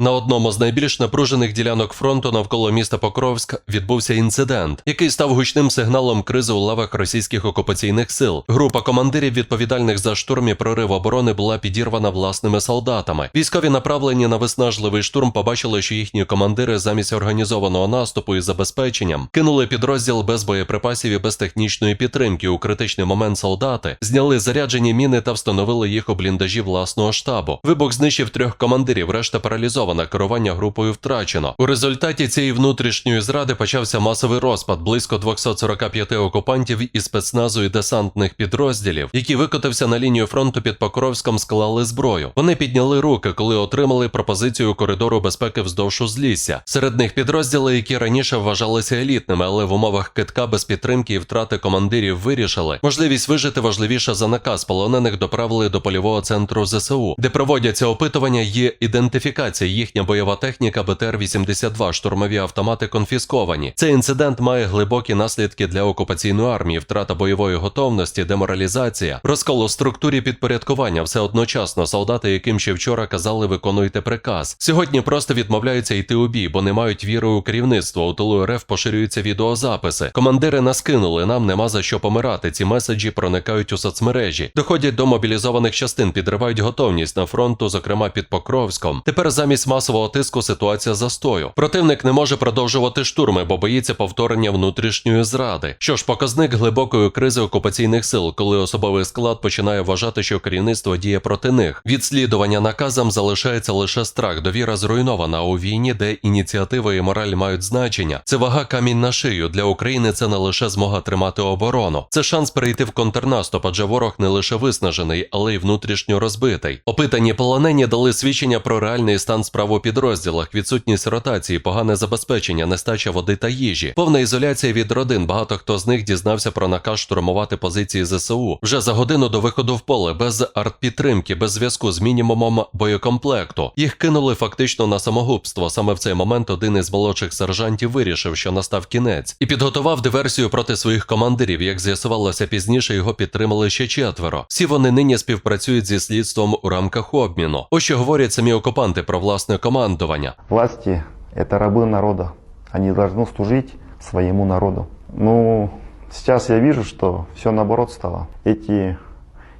На одному з найбільш напружених ділянок фронту навколо міста Покровськ відбувся інцидент, який став гучним сигналом кризи у лавах російських окупаційних сил. Група командирів, відповідальних за штурм і прорив оборони, була підірвана власними солдатами. Військові, направлені на виснажливий штурм, побачили, що їхні командири замість організованого наступу із забезпеченням кинули підрозділ без боєприпасів і без технічної підтримки. У критичний момент солдати зняли заряджені міни та встановили їх у бліндажі власного штабу. Вибух знищив трьох командирів, решта паралізована. Керування групою втрачено. У результаті цієї внутрішньої зради почався масовий розпад близько 245 окупантів із спецназу і десантних підрозділів, які викотився на лінію фронту під Покровськом, склали зброю. Вони підняли руки, коли отримали пропозицію коридору безпеки вздовж узлісся. Серед них підрозділи, які раніше вважалися елітними, але в умовах китка без підтримки і втрати командирів вирішили. Можливість вижити важливіша за наказ полонених доправили до польового центру ЗСУ, де проводяться опитування. Є ідентифікація. Їхня бойова техніка БТР-82, штурмові автомати конфісковані. Цей інцидент має глибокі наслідки для окупаційної армії, втрата бойової готовності, деморалізація, розкол у структурі підпорядкування. Все одночасно солдати, яким ще вчора казали виконуйте приказ. Сьогодні просто відмовляються йти у бій, бо не мають віри у керівництво. У тилу РФ поширюються відеозаписи. Командири нас кинули. Нам нема за що помирати. Ці меседжі проникають у соцмережі, доходять до мобілізованих частин, підривають готовність на фронту, зокрема під Покровськом. Тепер замість масового тиску ситуація застою. Противник не може продовжувати штурми, бо боїться повторення внутрішньої зради. Що ж, показник глибокої кризи окупаційних сил, коли особовий склад починає вважати, що керівництво діє проти них. Від слідування наказам залишається лише страх. Довіра зруйнована. У війні, де ініціатива і мораль мають значення, це вага камінь на шию. Для України це не лише змога тримати оборону, це шанс перейти в контрнаступ, адже ворог не лише виснажений, але й внутрішньо розбитий. Опитані полонені дали свідчення про реальний стан справ підрозділах, відсутність ротації, погане забезпечення, нестача води та їжі, повна ізоляція від родин. Багато хто з них дізнався про наказ штурмувати позиції ЗСУ вже за годину до виходу в поле, без артпідтримки, без зв'язку з мінімумом боєкомплекту. Їх кинули фактично на самогубство. Саме в цей момент один із молодших сержантів вирішив, що настав кінець, і підготував диверсію проти своїх командирів. Як з'ясувалося пізніше, його підтримали ще четверо. Всі вони нині співпрацюють зі слідством у рамках обміну. Ось що говорять самі окупанти про власне командування. Власти – это рабы народа. Они должны служить своему народу. Ну, сейчас я вижу, что все наоборот стало. Эти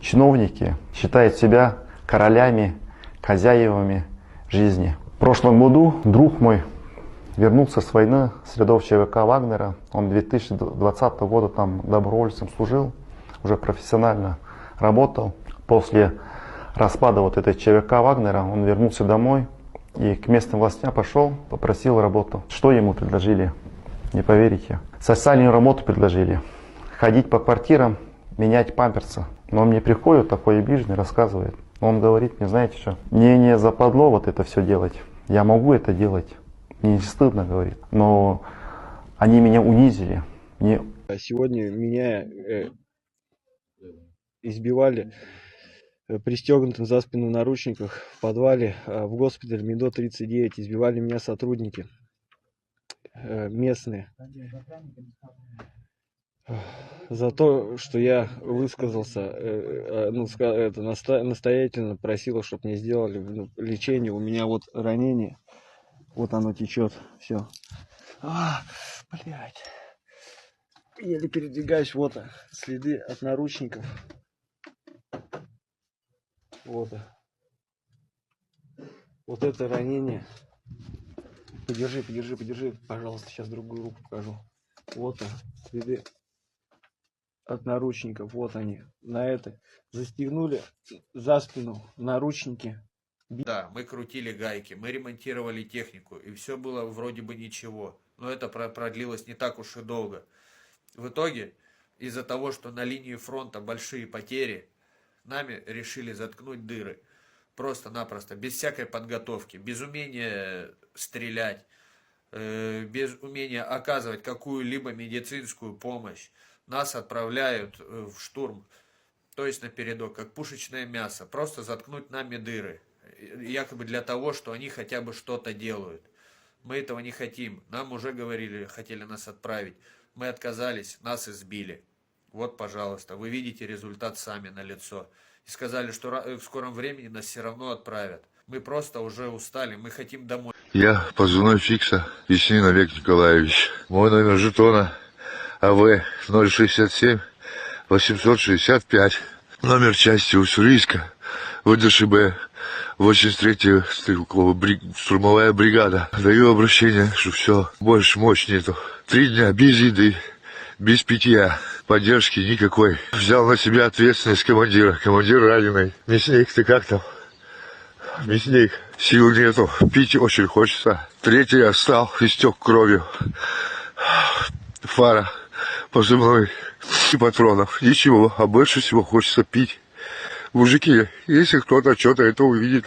чиновники считают себя королями, хозяевами жизни. В прошлом году друг мой вернулся с войны с рядов ЧВК Вагнера. Он 2020 года там добровольцем служил, уже профессионально работал. После распада вот этой ЧВК Вагнера он вернулся домой и к местным властям пошел, попросил работу. Что ему предложили? Не поверите. Социальную работу предложили. Ходить по квартирам, менять памперсы. Но мне приходит, такой обиженный, рассказывает. Он говорит, мне знаете что, мне не западло вот это все делать. Я могу это делать. Мне не стыдно, говорит. Но они меня унизили. Мне А Сегодня меня э, избивали пристегнутым за спину в наручниках в подвале э, в госпитале МИДО 39. Избивали меня сотрудники э, местные. За то, что я высказался, э, э, ну, это, настоятельно просила, чтобы мне сделали ну, лечение. У меня вот ранение, вот оно течет, все. А, блядь. Еле передвигаюсь, вот следы от наручников. Вот. Вот это ранение. Подержи, подержи, подержи, пожалуйста, сейчас другую руку покажу. Вот а, следы от наручников, вот они. На это застегнули за спину наручники. Да, мы крутили гайки, мы ремонтировали технику, и все было вроде бы ничего. Но это про- продлилось не так уж и долго. В итоге, из-за того, что на линии фронта большие потери, нами решили заткнуть дыры. Просто-напросто, без всякой подготовки, без умения стрелять, э, без умения оказывать какую-либо медицинскую помощь. Нас отправляют э, в штурм, то есть на передок, как пушечное мясо. Просто заткнуть нами дыры. Якобы для того, что они хотя бы что-то делают. Мы этого не хотим. Нам уже говорили, хотели нас отправить. Мы отказались, нас избили. Вот, пожалуйста, вы видите результат сами на лицо. И сказали, что э, в скором времени нас все равно отправят. Мы просто уже устали, мы хотим домой. Я позывной Фикса, Яснин Олег Николаевич. Мой номер жетона АВ 067 865. Номер части Уссурийска, ВДШБ 83-я стрелковая бри- штурмовая бригада. Даю обращение, что все, больше мощь нету. Три дня без еды, без питья, поддержки никакой. Взял на себя ответственность командира. Командир раненый. Мясник, ты как там? Мясник, сил нету, пить очень хочется. Третий остал, истек кровью. Фара, позывной и патронов. Ничего, а больше всего хочется пить. Мужики, если кто-то что-то это увидит,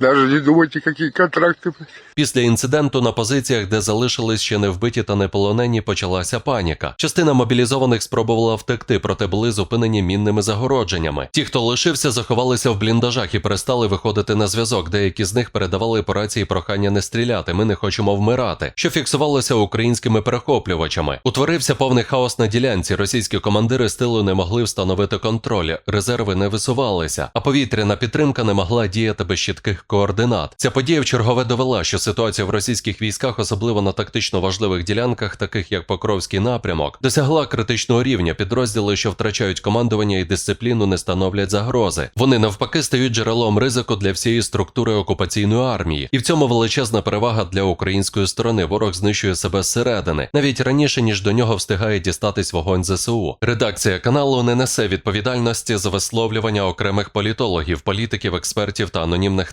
даже не думайте, контракты. блядь. Після інциденту на позиціях, де залишились ще не вбиті та не полонені, почалася паніка. Частина мобілізованих спробувала втекти, проте були зупинені мінними загородженнями. Ті, хто лишився, заховалися в бліндажах і перестали виходити на зв'язок. Деякі з них передавали по рації прохання не стріляти. Ми не хочемо вмирати, що фіксувалося українськими перехоплювачами. Утворився повний хаос на ділянці. Російські командири з тилу не могли встановити контроль, резерви не висувалися, а повітряна підтримка не могла діяти без чітких координат. Ця подія в чергове довела, що ситуація в російських військах, особливо на тактично важливих ділянках, таких як Покровський напрямок, досягла критичного рівня. Підрозділи, що втрачають командування і дисципліну, не становлять загрози. Вони навпаки стають джерелом ризику для всієї структури окупаційної армії, і в цьому величезна перевага для української сторони. Ворог знищує себе зсередини, навіть раніше ніж до нього встигає дістатись вогонь ЗСУ. Редакція каналу не несе відповідальності за висловлювання окремих політологів, політиків, експертів та анонімних